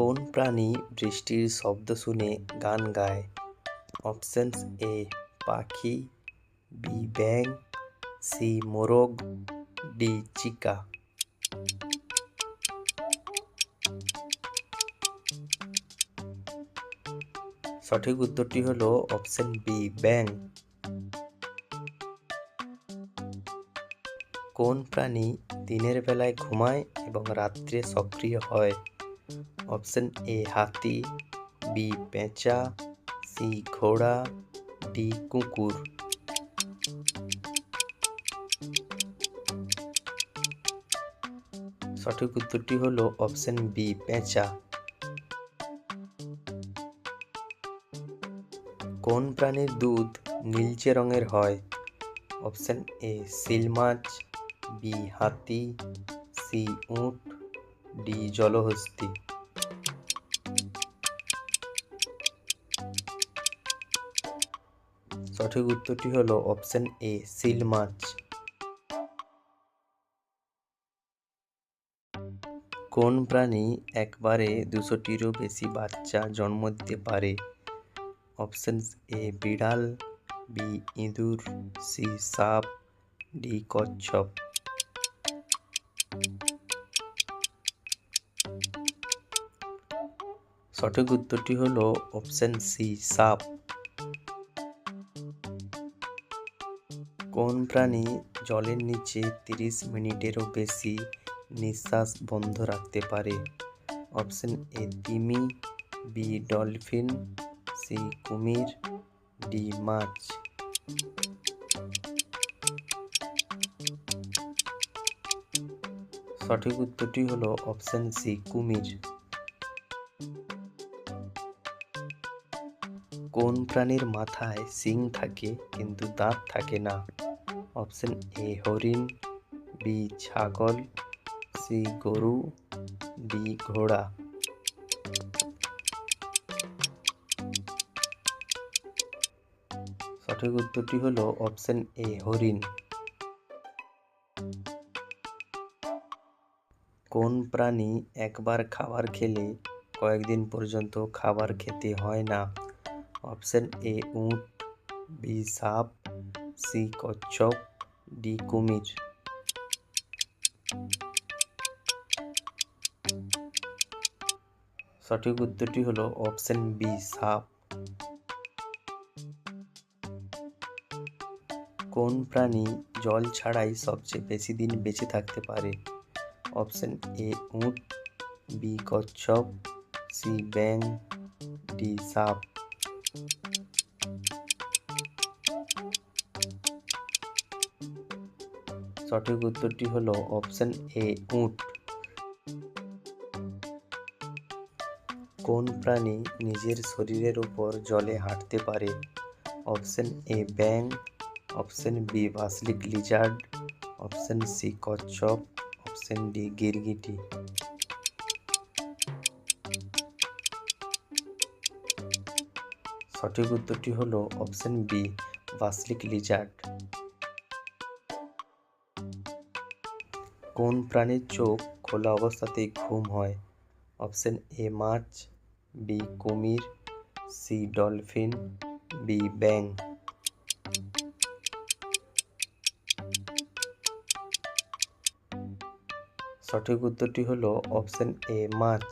কোন প্রাণী বৃষ্টির শব্দ শুনে গান গায়? অপশানস এ, পাখি, বি ব্যাং সি, মোরগ, ডি, চিকা। সঠিক উত্তরটি হলো অপশন বি ব্যাং কোন প্রাণী দিনের বেলায় ঘুমায় এবং রাত্রে সক্রিয় হয়? অপশন এ হাতি বি পেঁচা সি ঘোড়া ডি কুকুর সঠিক উত্তরটি হলো অপশন বি পেঁচা কোন প্রাণীর দুধ নীলচে রঙের হয়? অপশন এ সিল মাছ বি হাতি সি উট ডি জলহস্তি। সঠিক উত্তরটি হলো অপশন এ, সিল মাছ। কোন প্রাণী একবারে দুশোটিরও বেশি বাচ্চা জন্ম দিতে পারে? অপশনস এ, বিড়াল, বি, ইঁদুর, সি, সাপ, ডি, কচ্ছপ। সঠিক উত্তরটি হলো অপশন সি সাপ। কোন প্রাণী জলের নিচে তিরিশ মিনিটেরও বেশি নিঃশ্বাস বন্ধ রাখতে পারে? অপশন এ তিমি বি ডলফিন সি কুমির ডি মাছ। সঠিক উত্তরটি হলো অপশন সি কুমির। কোন প্রাণীর মাথায় শিং থাকে কিন্তু দাঁত থাকে না? অপশন এ হরিণ, বি ছাগল, সি গরু, ডি ঘোড়া। সঠিক উত্তরটি হলো অপশন এ হরিণ। কোন প্রাণী একবার খাবার খেলে কয়েকদিন পর্যন্ত খাবার খেতে হয় না? অপশন এ উট, বি সাপ, সি কচ্ছপ, ডি কুমির। সঠিক উত্তরটি হলো অপশন বি, সাপ। কোন প্রাণী জল ছাড়াই সবচেয়ে বেশি দিন বেঁচে থাকতে পারে? অপশন এ উট, বি কচ্ছপ, সি ব্যাং ডি সাপ। সঠিক উত্তরটি হলো অপশন এ উট। কোন প্রাণী নিজের শরীরের উপর জলে হাঁটতে পারে? Option A bang option B basilisk lizard option C কচ্ছপ। অপশন ডি গিরগিটি। সঠিক উত্তরটি হলো অপশন বি ভাসলিক লিজার্ড। কোন প্রাণীর চোখ খোলা অবস্থাতেই ঘুম হয়? অপশন এ, মাছ, বি, কুমির, সি, ডলফিন, বি ব্যাং সঠিক উত্তরটি হলো অপশন এ, মাছ।